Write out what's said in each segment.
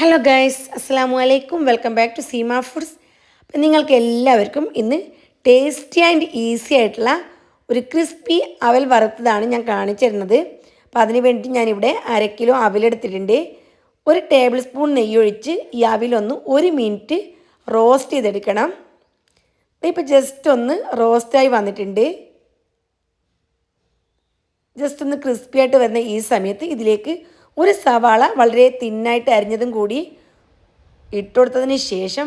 Hello guys അസ്സാം വലൈക്കും welcome back to Seema foods appam നിങ്ങൾക്ക് എല്ലാവർക്കും ഇന്ന് ടേസ്റ്റി ആൻഡ് ഈസി ആയിട്ടുള്ള ഒരു ക്രിസ്പി അവൽ വറുത്തതാണ് ഞാൻ കാണിച്ചു തരുന്നത്. അപ്പോൾ അതിന് വേണ്ടി ഞാനിവിടെ അര കിലോ അവലെടുത്തിട്ടുണ്ട് ഒരു ടേബിൾ സ്പൂൺ നെയ്യൊഴിച്ച് ഈ അവിലൊന്ന് ഒരു മിനിറ്റ് റോസ്റ്റ് ചെയ്തെടുക്കണം. ഇപ്പോൾ ജസ്റ്റ് ഒന്ന് റോസ്റ്റായി വന്നിട്ടുണ്ട്. ജസ്റ്റ് ഒന്ന് ക്രിസ്പി ആയിട്ട് വരുന്ന ഈ സമയത്ത് ഇതിലേക്ക് ഒരു സവാള വളരെ തിന്നായിട്ട് അരിഞ്ഞതും കൂടി ഇട്ടുകൊടുത്തതിന് ശേഷം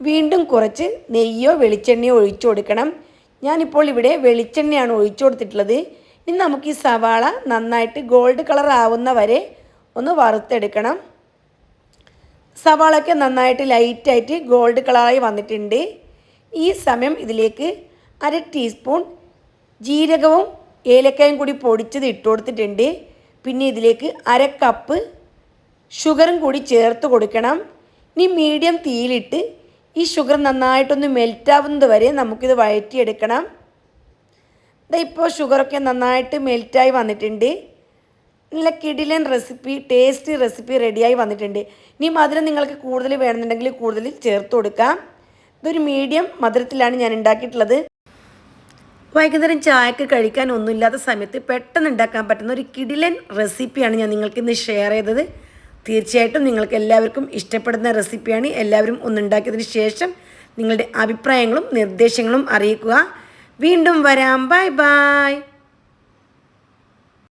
വീണ്ടും കുറച്ച് നെയ്യോ വെളിച്ചെണ്ണയോ ഒഴിച്ചു കൊടുക്കണം. ഞാനിപ്പോൾ ഇവിടെ വെളിച്ചെണ്ണയാണ് ഒഴിച്ചു കൊടുത്തിട്ടുള്ളത്. ഇനി നമുക്ക് ഈ സവാള നന്നായിട്ട് ഗോൾഡ് കളർ ആവുന്ന വരെ ഒന്ന് വറുത്തെടുക്കണം. സവാളയൊക്കെ നന്നായിട്ട് ലൈറ്റായിട്ട് ഗോൾഡ് കളറായി വന്നിട്ടുണ്ട്. ഈ സമയം ഇതിലേക്ക് അര ടീസ്പൂൺ ജീരകവും ഏലക്കായും കൂടി പൊടിച്ചത് ഇട്ട് കൊടുത്തിട്ടുണ്ട് പിന്നെ ഇതിലേക്ക് അര കപ്പ് ഷുഗറും കൂടി ചേർത്ത് കൊടുക്കണം. ഇനി മീഡിയം തീയിലിട്ട് ഈ ഷുഗർ നന്നായിട്ടൊന്ന് മെൽറ്റാവുന്നത് വരെ നമുക്കിത് വഴറ്റിയെടുക്കണം. ഇതാ ഇപ്പോൾ ഷുഗറൊക്കെ നന്നായിട്ട് മെൽറ്റായി വന്നിട്ടുണ്ട്. നല്ല കിടിലൻ റെസിപ്പി ടേസ്റ്റി റെസിപ്പി റെഡിയായി വന്നിട്ടുണ്ട്. ഇനി മധുരം നിങ്ങൾക്ക് കൂടുതൽ വേണമെന്നുണ്ടെങ്കിൽ കൂടുതൽ ചേർത്ത് കൊടുക്കാം. ഇതൊരു മീഡിയം മധുരത്തിലാണ് ഞാൻ ഉണ്ടാക്കിയിട്ടുള്ളത്. വൈകുന്നേരം ചായക്ക് കഴിക്കാൻ ഒന്നുമില്ലാത്ത സമയത്ത് പെട്ടെന്ന് ഉണ്ടാക്കാൻ പറ്റുന്ന ഒരു കിടിലൻ റെസിപ്പിയാണ് ഞാൻ നിങ്ങൾക്ക് ഇന്ന് ഷെയർ ചെയ്തത്. തീർച്ചയായിട്ടും നിങ്ങൾക്ക് എല്ലാവർക്കും ഇഷ്ടപ്പെടുന്ന റെസിപ്പിയാണ്. എല്ലാവരും ഒന്നുണ്ടാക്കിയതിന് ശേഷം നിങ്ങളുടെ അഭിപ്രായങ്ങളും നിർദ്ദേശങ്ങളും അറിയിക്കുക. വീണ്ടും വരാം. Bye bye